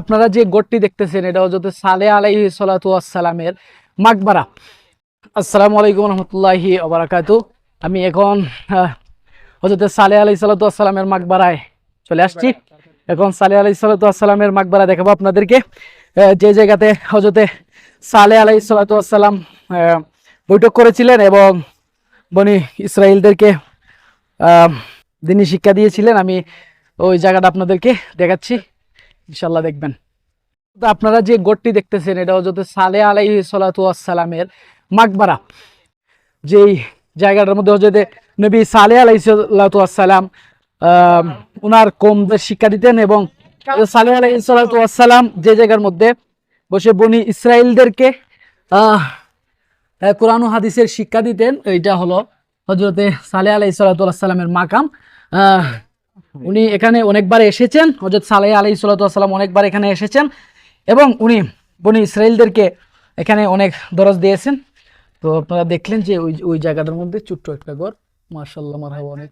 আপনারা যে গোটটি দেখতেছেন, এটা হজরত সালে আলাইহি সালাতু আসসালামের মাকবারা। আসসালামু আলাইকুম রহমতুল্লাহি ওবারাকাতু আমি এখন হজরত সালে আলাই সালাতু আসসালামের মাকবারায় চলে আসছি। এখন সালে আলাই সালাতু আসসালামের মাকবারা দেখাবো আপনাদেরকে। যে জায়গাতে হজরতে সালে আলাইহি সালাতু আসসালাম বৈঠক করেছিলেন এবং বনি ইসরায়েলদেরকে দিনী শিক্ষা দিয়েছিলেন, আমি ওই জায়গাটা আপনাদেরকে দেখাচ্ছি। ইনশাল্লাহ দেখবেন। আপনারা যে গোটটি দেখতেছেন এটা হচ্ছে সালে আলাইহি সালাতু আসসালামের মাকবারা। যেই জায়গাটার মধ্যে হচ্ছে নবী সালে আলাইহি সালাতু আসসালাম আহ, ওনার কমদের শিক্ষা দিতেন এবং সালে আলাইহি সালাতু আসসালাম যে জায়গার মধ্যে বসে বনি ইসরায়েলদেরকে কোরআন হাদিসের শিক্ষা দিতেন এইটা হলো হজরতে সালে আলাই সালাতামের মাকাম। উনি এখানে অনেকবার এসেছেন। হজরত সালে আলাই সাল্লাম অনেকবার এখানে এসেছেন এবং উনি বনি ইসরায়েলদেরকে এখানে অনেক দরজ দিয়েছেন। তো আপনারা দেখলেন যে ওই ওই জায়গাটার মধ্যে ছোট্ট একটা ঘর। মার্শাল্লাহ মারহাবা অনেক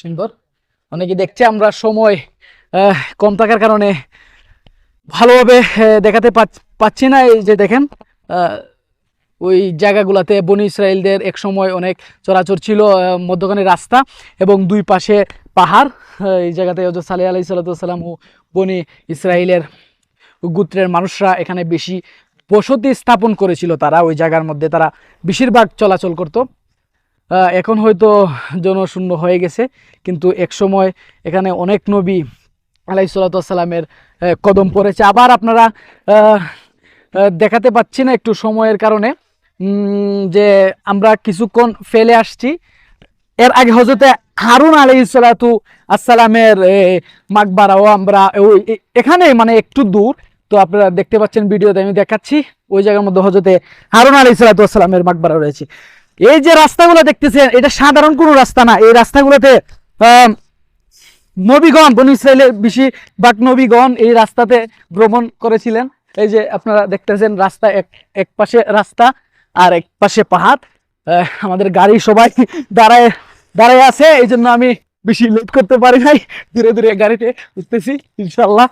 সুন্দর। অনেকে দেখছে আমরা সময় কম থাকার কারণে ভালোভাবে দেখাতে পাচ্ছি না। এই যে দেখেন ওই জায়গাগুলোতে বনি ইসরায়েলদের এক সময় অনেক চরাচর ছিল মধ্যখানে রাস্তা এবং দুই পাশে পাহাড়, এই জায়গাতে হজরত সালেহ আলাই সাল্লাম ও বনি ইসরায়েলের গোত্রের মানুষরা এখানে বেশি বসতি স্থাপন করেছিল তারা, ওই জায়গার মধ্যে তারা বেশিরভাগ চলাচল করত। এখন হয়তো জনশূন্য হয়ে গেছে, কিন্তু এক সময় এখানে অনেক নবী আলাই সাল্লামের কদম পড়েছে। আবার আপনারা দেখাতে পাচ্ছি না একটু সময়ের কারণে যে আমরা কিছুক্ষণ ফেলে আসছি। এর আগে হজরতে হারুন আলী সালাতু আসসালামের মাকবারাও আমরা ওই এখানে মানে একটু দূর। তো আপনারা দেখতে পাচ্ছেন ভিডিওতে আমি দেখাচ্ছি, ওই জায়গার মধ্যে হজরতে হারুন আলী সালাতু আসসালামের মাকবারা রয়েছে। এই যে রাস্তাগুলো দেখতেছেন, এটা সাধারণ কোনো রাস্তা না। এই রাস্তাগুলোতে নবীগণ, বন ইসরায়েলের বেশিরভাগ নবীগণ এই রাস্তাতে ভ্রমণ করেছিলেন। এই যে আপনারা দেখতেছেন রাস্তা এক এক পাশে রাস্তা আর এক পাশে পাহাড়। আমাদের গাড়ি সবাই দাঁড়ায় দাঁড়ায় আছে এই জন্য আমি বেশি লেট করতে পারি নাই। ধীরে ধীরে গাড়িতে উঠতেছি, ইনশাল্লাহ।